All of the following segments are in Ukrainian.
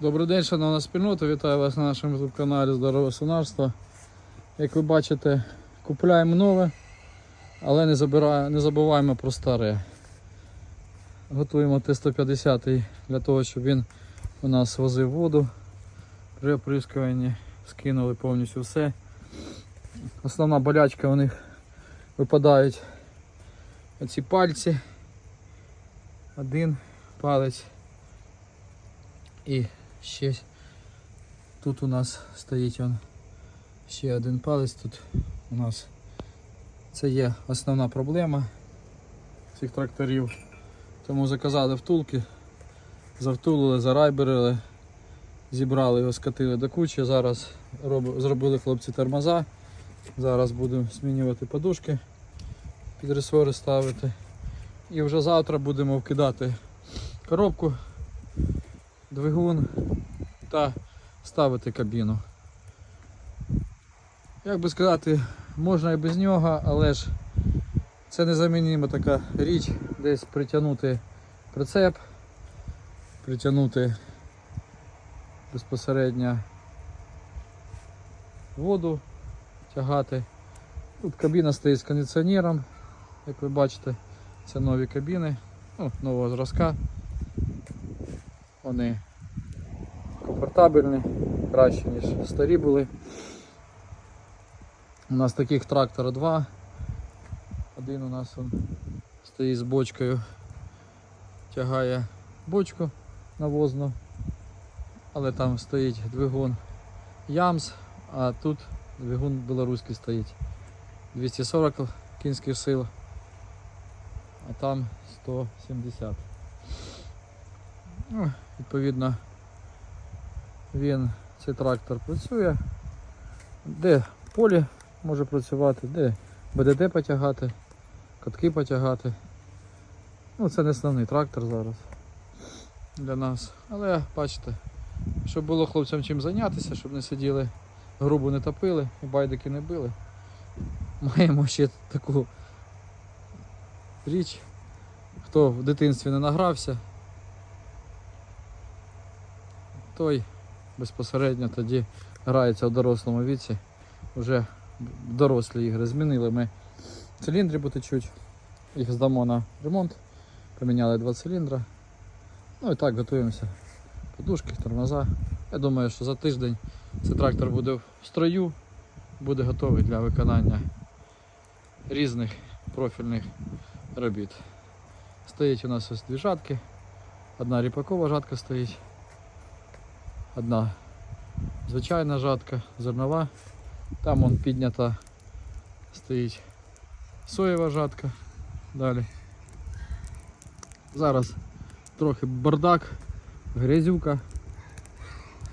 Добрий день, шановна спільнота, вітаю вас на нашому YouTube каналі Здорове Сонарство. Як ви бачите, купуємо нове, але не, забирає, не забуваємо про старе. Готуємо Т-150 для того, щоб він у нас возив воду. При оприскуванні скинули повністю все. Основна болячка у них випадають оці пальці. Один палець. І ще тут у нас стоїть он ще один палець. Тут у нас це є основна проблема цих тракторів. Тому заказали втулки, завтулили, зарайберили, зібрали його, скатили до кучі. Зараз роб- зробили хлопці тормоза. Зараз будемо змінювати подушки, під ресори ставити. І вже завтра будемо вкидати коробку двигун та ставити кабіну. Як би сказати, можна і без нього, але ж це незамінима така річ, десь притягнути прицеп, притягнути безпосередньо воду, тягати. Тут кабіна стоїть з кондиціонером, як ви бачите, це нові кабіни, ну, нового зразка. Вони комфортабельні, краще, ніж старі були. У нас таких трактора два. Один у нас он стоїть з бочкою, тягає бочку навозну, але там стоїть двигун Ямс, а тут двигун білоруський стоїть. 240 кінських сил, а там 170. Ну, відповідно, він, цей трактор працює, де полі може працювати, де БДД потягати, катки потягати. Ну, це не основний трактор зараз для нас. Але бачите, щоб було хлопцям чим зайнятися, щоб не сиділи, грубо не топили і байдики не били. Маємо ще таку річ, хто в дитинстві не награвся, той безпосередньо тоді грається в дорослому віці. Вже дорослі ігри змінили ми циліндри потечуть, їх здамо на ремонт, поміняли два циліндра. Ну і так готуємося. Подушки, тормоза. Я думаю, що за тиждень цей трактор буде в строю, буде готовий для виконання різних профільних робіт. Стоїть у нас ось дві жатки. Одна ріпакова жатка стоїть. Одна звичайна жатка, зернова. Там вон піднята стоїть соєва жатка. Далі. Зараз трохи бардак, грязюка.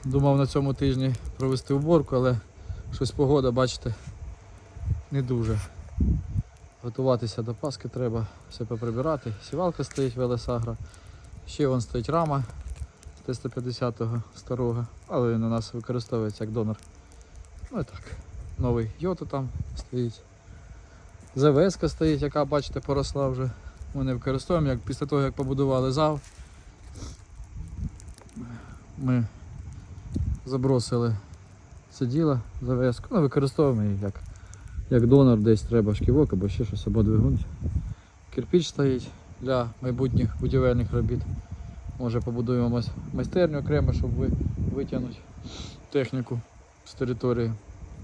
Думав на цьому тижні провести уборку, але щось погода, бачите, не дуже. Готуватися до Паски треба, все поприбирати. Сівалка стоїть Велесагра. Ще вон стоїть рама Т-150 старого, але він у нас використовується як донор. Ну і так. Новий Йото там стоїть. ЗВС стоїть, яка, бачите, поросла вже. Ми не використовуємо, як після того, як побудували зал. Ми забросили це діло ЗВС. Ну, використовуємо її як, як донор, десь треба шківок або ще щось, або двигун. Кирпіч стоїть для майбутніх будівельних робіт. Може побудуємо майстерню окремо, щоб витягнути техніку з території,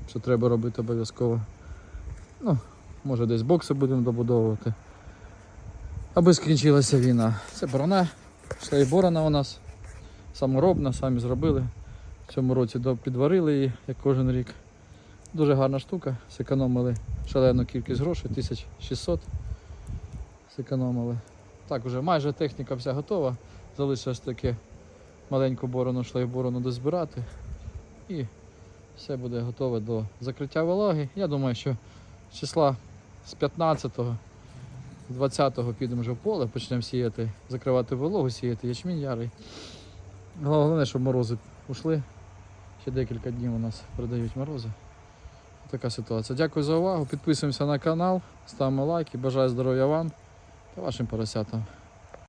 що треба робити обов'язково. Ну, може десь бокси будемо добудовувати. Аби скінчилася війна. Це борона, шлейф борона у нас. Саморобна, самі зробили. В цьому році підварили її, як кожен рік. Дуже гарна штука. Зекономили шалену кількість грошей, 1600 зекономили. Так, вже майже техніка вся готова. Залишилось таке маленьку борону, шлейф-борону дозбирати. І все буде готове до закриття вологи. Я думаю, що з числа з 15-го, 20-го підемо вже в поле, почнемо сіяти, закривати вологу, сіяти ячмінь ярий. Головне, щоб морози ушли. Ще декілька днів у нас передають морози. Така ситуація. Дякую за увагу. Підписуємося на канал, ставимо лайки. Бажаю здоров'я вам та вашим поросятам.